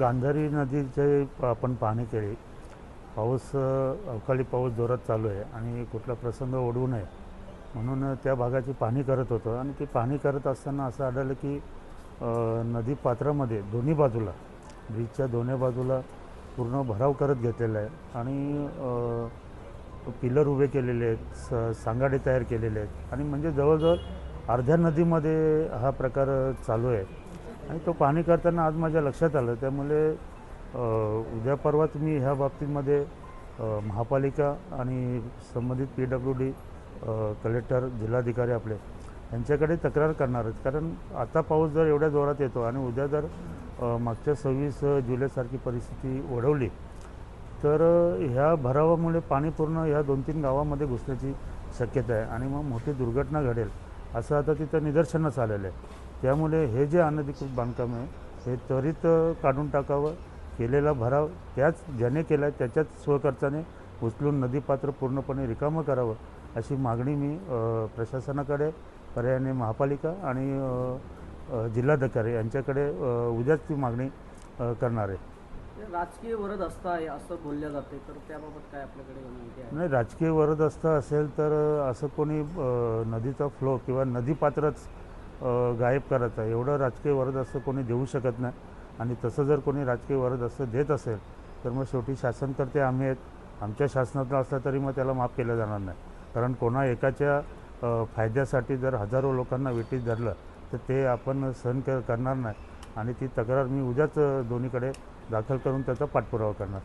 गांधारी नदीचे आपण पाहणी केली पाऊस अवकाळी पाऊस जोरात चालू आहे आणि कुठला प्रसंग ओढवू नये. म्हणून त्या भागाची पाहणी करत होतो आणि ती पाहणी करत असताना असं आढळलं की नदी पात्रामध्ये दोन्ही बाजूला ब्रिजच्या दोन्ही बाजूला पूर्ण भराव करत घेतलेला आहे आणि पिलर उभे केलेले आहेत स सांगाडे तयार केलेले आहेत आणि म्हणजे जवळजवळ अर्ध्या नदीमध्ये हा प्रकार चालू आहे. आणि तो पाणी करताना आज माझ्या लक्षात आलं. त्यामुळे उद्या परवाच मी ह्या बाबतीमध्ये महापालिका आणि संबंधित पी डब्ल्यू डी कलेक्टर जिल्हाधिकारी आपले यांच्याकडे तक्रार करणार आहेत. कारण आता पाऊस जर एवढ्या जोरात येतो आणि उद्या जर मागच्या सव्वीस जुलैसारखी परिस्थिती ओढवली तर ह्या भरावामुळे पाणी पूर्ण ह्या दोन तीन गावामध्ये घुसण्याची शक्यता आहे. आणि मग मोठी दुर्घटना घडेल असं आता तिथं निदर्शनास आलेलं आहे. त्यामुळे हे जे अनधिकृत बांधकाम आहे हे त्वरित काढून टाकावं केलेला भराव त्याच ज्याने केला आहे त्याच्याच स्वखर्चाने उचलून नदीपात्र पूर्णपणे रिकामं करावं अशी मागणी मी प्रशासनाकडे पर्यायाने महापालिका आणि जिल्हाधिकारी यांच्याकडे उद्याच ती मागणी करणार आहे. राजकीय वरद असता आहे असं बोलल्या जाते तर त्याबाबत काय आपल्याकडे नाही राजकीय वरद असतं असेल तर असं कोणी नदीचा फ्लो किंवा नदीपात्रच गायब करायचा आहे. एवढं राजकीय वरद असं कोणी देऊ शकत नाही. आणि तसं जर कोणी राजकीय वरद असं देत असेल तर मग शेवटी शासनकर्ते आम्ही आहेत. आमच्या शासनातला असला तरी मग त्याला माफ केलं जाणार नाही. कारण कोणा एकाच्या फायद्यासाठी जर हजारो लोकांना वेटीत धरलं तर ते आपण सहन करणार नाही. आणि ती तक्रार मी उद्याच दोन्हीकडे दाखल करून त्याचा पाठपुरावा करणार.